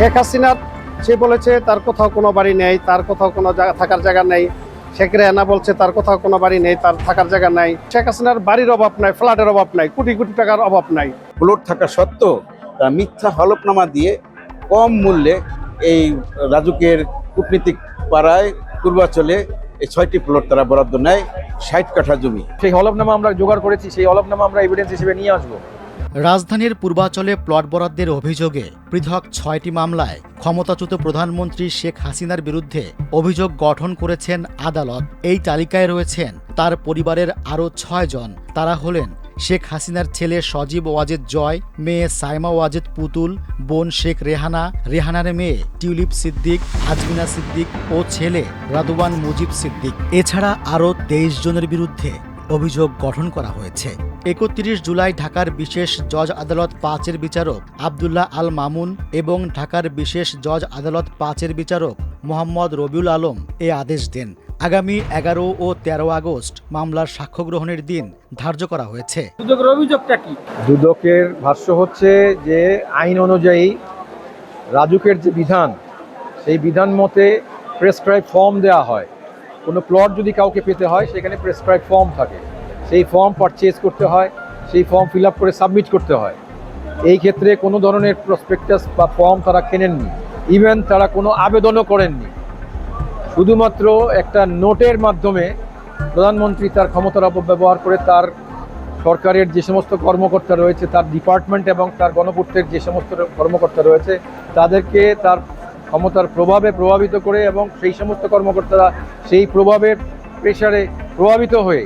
শেখ হাসিনার সে বলেছে তার কোথাও কোনো বাড়ি নেই তার কোথাও কোনো জায়গা থাকার জায়গা নেই। শেখ রেহানা বলছে তার কোথাও কোনো বাড়ি নেই তার থাকার জায়গা নাই। শেখ হাসিনার বাড়ির অভাব নাই ফ্ল্যাটের অভাব নাই কোটি কোটি টাকার অভাব নাই। প্লট থাকা সত্ত্বেও তারা মিথ্যা হলফনামা দিয়ে কম মূল্যে এই রাজুকের কূটনীতিক পাড়ায় পূর্বাচলে এই ছয়টি প্লট তারা বরাদ্দ নেয় ষাট কাঠা জমি। সেই হলফনামা আমরা জোগাড় করেছি সেই হলফনামা আমরা এভিডেন্স হিসেবে নিয়ে আসব। রাজধানীর পূর্বাচলে প্লট বরাদ্দের অভিযোগে পৃথক ছয়টি মামলায় ক্ষমতাচ্যুত প্রধানমন্ত্রী শেখ হাসিনার বিরুদ্ধে অভিযোগ গঠন করেছেন আদালত। এই তালিকায় রয়েছেন তার পরিবারের আরও ছয়জন তারা হলেন শেখ হাসিনার ছেলে সজীব ওয়াজেদ জয়, মেয়ে সাইমা ওয়াজেদ পুতুল, বোন শেখ রেহানা, রেহানার মেয়ে টিউলিপ সিদ্দিক, আজমিনা সিদ্দিক ও ছেলে রাদুবান মুজিব সিদ্দিক। এছাড়া আরও তেইশ জনের বিরুদ্ধে অভিযোগ গঠন করা হয়েছে। একত্রিশ জুলাই ঢাকার বিশেষ জজ আদালত পাঁচের বিচারক আবদুল্লাহ আল মামুন এবং ঢাকার বিশেষ জজ আদালত পাঁচের বিচারক মোহাম্মদ রবিউল আলম এ আদেশ দেন। আগামী এগারো ও তেরো আগস্ট মামলার সাক্ষ্য গ্রহণের দিন ধার্য করা হয়েছে। দুদকের অভিযোগটা কি? দুদকের ভাষ্য হচ্ছে যে আইন অনুযায়ী রাজুকের যে বিধান সেই বিধান মতে প্রেসক্রাইব ফর্ম দেওয়া হয়। কোনো প্লট যদি কাউকে পেতে হয় সেখানে প্রেসক্রাইব ফর্ম থাকে। সেই ফর্ম পারচেজ করতে হয়, সেই ফর্ম ফিল করে সাবমিট করতে হয়। এই ক্ষেত্রে কোনো ধরনের প্রসপেক্টাস বা ফর্ম তারা কেনেননি। ইভেন তারা কোনো আবেদনও করেননি। শুধুমাত্র একটা নোটের মাধ্যমে প্রধানমন্ত্রী তার ক্ষমতার অপব্যবহার করে তার সরকারের যে সমস্ত কর্মকর্তা রয়েছে, তার ডিপার্টমেন্ট এবং তার গণপূর্তের যে সমস্ত কর্মকর্তা রয়েছে, তাদেরকে তার ক্ষমতার প্রভাবে প্রভাবিত করে এবং সেই সমস্ত কর্মকর্তারা সেই প্রভাবের প্রেশারে প্রভাবিত হয়ে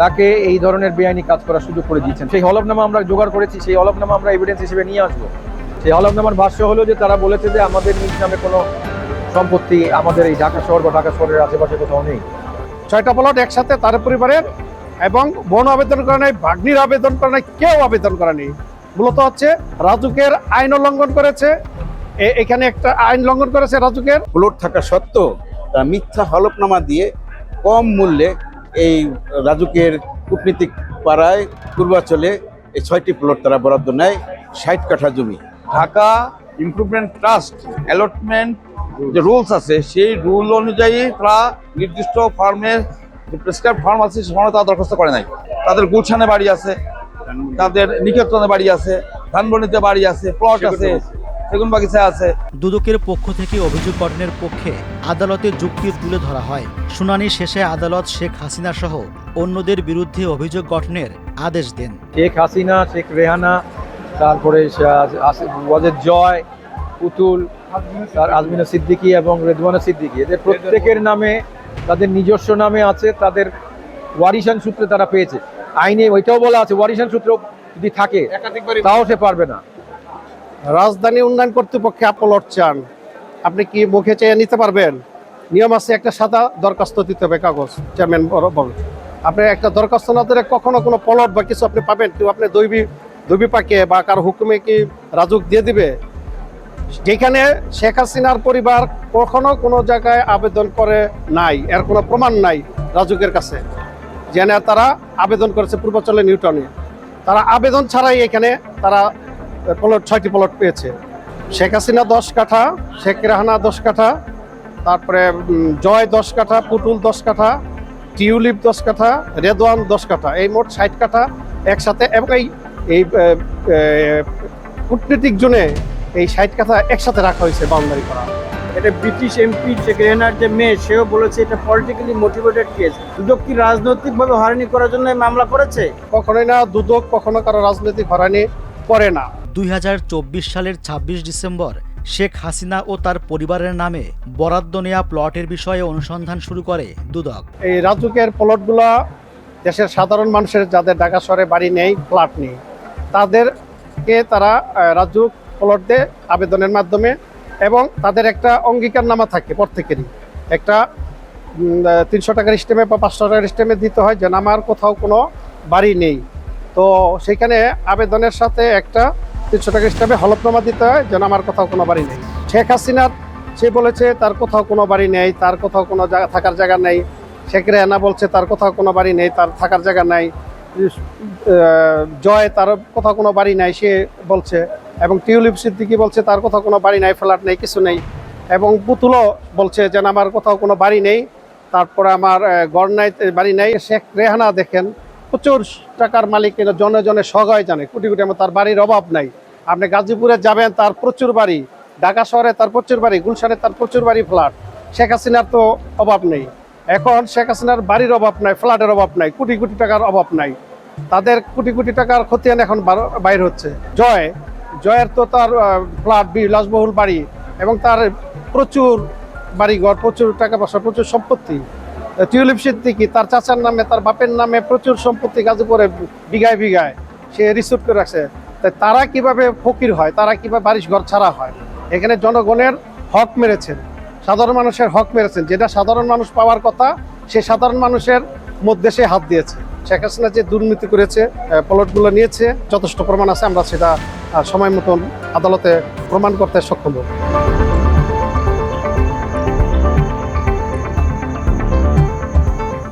তাকে এই ধরনের বেআইনি কাজ করার সুযোগ করে দিয়েছেন। সেই হলফনামা আমরা জোগাড় করেছি, সেই হলফনামা আমরা এভিডেন্স হিসেবে নিয়ে আসব। সেই হলফনামার ভাষ্য হলো যে, তারা বলেছে যে, আমাদের নিজ নামে কোনো সম্পত্তি আমাদের এই ঢাকা শহর বা ঢাকা শহরের আশেপাশে কোথাও নেই। ছয়টা প্লট একসাথে তার পরিবারের এবং বোন আবেদন করে নাই, ভাগ্নির আবেদন করে নাই, কেউ আবেদন করে নেই। মূলত হচ্ছে, রাজুকের আইন উল্লঙ্ঘন করেছে। এখানে একটা আইন লঙ্ঘন করেছে রাজুকের। প্লট থাকা সত্ত্বেও, তারা মিথ্যা হলফনামা দিয়ে কম মূল্যে এই রাজুকের কূটনীতিক পাড়ায় পূর্বাচলে এই ছয়টি প্লট তারা বরাদ্দ নেয়, ষাট কাঠা জমি। ঢাকা ইমপ্রুভমেন্ট ট্রাস্ট অ্যালটমেন্ট যে রুলস আছে, সেই রুল অনুযায়ী তারা নির্দিষ্ট ফার্মের যে প্রেসক্রাইব ফার্ম আছে সে ফার্মে তারা দরখাস্ত করে নাই। তাদের গুলশানে বাড়ি আছে, তাদের নিকেতনে বাড়ি আছে ধানবনিতে বাড়ি আছে প্লট আছে। সেগুন বাগিচা আছে। দুদকের পক্ষ থেকে অভিযোগ গঠনের পক্ষে আদালতে যুক্তি তুলে ধরা হয়। শুনানি শেষে আদালত শেখ হাসিনা সহ অন্যদের বিরুদ্ধে অভিযোগ গঠনের আদেশ দেন। শেখ হাসিনা শেখ রেহানা তারপরে ওয়াজেদ জয় পুতুল তার আজমিনা সিদ্দিকী এবং রেদওয়ানা সিদ্দিকি। এদের প্রত্যেকের নামে তাদের নিজস্ব নামে আছে তাদের ওয়ারিশান সূত্রে তারা পেয়েছে। আইনে ওইটাও বলা আছে ওয়ারিশান সূত্র যদি থাকে তাও সে পারবে না। রাজধানী উন্নয়ন কর্তৃপক্ষে আপলট চান, আপনি কি মুখে চেয়ে নিতে পারবেন? নিয়ম আছে একটা সাদা দরখাস্ত দিতে হবে, কাগজ, চেয়ারম্যান বরাবর আপনি একটা দরখাস্ত না দিলে কখনো কোনো প্লট বা কিছু আপনি পাবেন, কেউ আপনি দৈবী দৈবী পাকে বা কারও হুকুমে কি রাজুক দিয়ে দিবে? যেখানে শেখ হাসিনার পরিবার কখনো কোনো জায়গায় আবেদন করে নাই, এর কোনো প্রমাণ নাই রাজুকের কাছে। জেনে তারা আবেদন করেছে পূর্বাচলে নিউটনে। তারা আবেদন ছাড়াই এখানে তারা প্লট ছয়টি প্লট পেয়েছে। শেখ হাসিনা দশ কাঠা শেখ রাহানা দশ কাঠা তারপরে জয় দশ কাঠা পুতুল দশ কাঠা টিউলিপ দশ কাঠা রেদওয়ান দশ কাঠা এই মোট ষাট কাঠা একসাথে এবং এই এই কূটনীতিক জোনে এই ষাট কাঠা একসাথে রাখা হয়েছে বাউন্ডারি করা। এটা ব্রিটিশ এমপি শেখ রেহানার যে মেয়ে সেও বলেছে এটা পলিটিক্যালি মোটিভেটেড কেস দুদক কি রাজনৈতিকভাবে হয়রানি করার জন্য মামলা করেছে? কখনোই না দুদক কখনো কারও রাজনৈতিক হরানি করে না। দুই হাজার চব্বিশ সালের ২৬ ডিসেম্বর শেখ হাসিনা ও তার পরিবারের নামে বরাদ্দ নেয়া প্লটের বিষয়ে অনুসন্ধান শুরু করে দুদক। এই রাজুকের প্লটগুলা দেশের সাধারণ মানুষের যাদের ঢাকা শহরে বাড়ি নেই ফ্ল্যাট নেই তাদেরকে তারা রাজুক প্লট দেয় আবেদনের মাধ্যমে এবং তাদের একটা অঙ্গীকারনামা থাকে প্রত্যেকেরই। একটা তিনশো টাকার স্টেমে বা পাঁচশো টাকার স্টেমে দিতে হয় যেন আমার কোথাও কোনো বাড়ি নেই। তো সেখানে আবেদনের সাথে একটা তিনশো টাকার স্টেমে হলফনামা দিতে হয়, যেন আমার কোথাও কোনো বাড়ি নেই। শেখ হাসিনার, সে বলেছে, তার কোথাও কোনো বাড়ি নেই, তার কোথাও কোনো জায়গা, থাকার জায়গা নেই। শেখ রেহানা বলছে, তার কোথাও কোনো বাড়ি নেই, তার থাকার জায়গা নাই। জয়, তার কোথাও কোনো বাড়ি নাই, সে বলছে। এবং টিউলিপ সিদ্দিকি বলছে, তার কোথাও কোনো বাড়ি নাই, ফ্ল্যাট নেই, কিছু নেই। এবং পুতুলও বলছে, যেন আমার কোথাও কোনো বাড়ি নেই, তারপরে আমার গড় নাই, বাড়ি নেই। শেখ রেহানা দেখেন প্রচুর টাকার মালিক কিন্তু জনে জনে সগায় জানে, কোটি কোটি আমার তার বাড়ির অভাব নাই। আপনি গাজীপুরে যাবেন, তার প্রচুর বাড়ি। ঢাকা শহরে তার প্রচুর বাড়ি, গুলশানে তার প্রচুর বাড়ি ফ্ল্যাট শেখ হাসিনার তো অভাব নেই। এখন শেখ হাসিনার বাড়ির অভাব নাই ফ্ল্যাটের অভাব নাই, কোটি কোটি টাকার অভাব নাই। তাদের কোটি কোটি টাকার খতিয়ান এখন বাইর হচ্ছে। জয়, জয়ের তো তার ফ্ল্যাট বিলাসবহুল বাড়ি এবং তার প্রচুর বাড়িঘর, প্রচুর টাকা পয়সা, প্রচুর সম্পত্তি। টিউলিপ সিদ্দিকি, তার চাচার নামে, তার বাপের নামে প্রচুর সম্পত্তি গাজীপুরে বিঘায় বিঘায় সে রিসোর্ট করে রাখছে। তাই তারা কীভাবে ফকির হয়? তারা কীভাবে বাড়ির ঘর ছাড়া হয়? এখানে জনগণের হক মেরেছেন। সাধারণ মানুষের হক মেরেছেন। যেটা সাধারণ মানুষ পাওয়ার কথা, সে সাধারণ মানুষের মধ্যে সে হাত দিয়েছে। শেখ হাসিনা যে দুর্নীতি করেছে প্লটগুলো নিয়েছে, যথেষ্ট প্রমাণ আছে। আমরা সেটা সময় মতন আদালতে প্রমাণ করতে সক্ষম হব।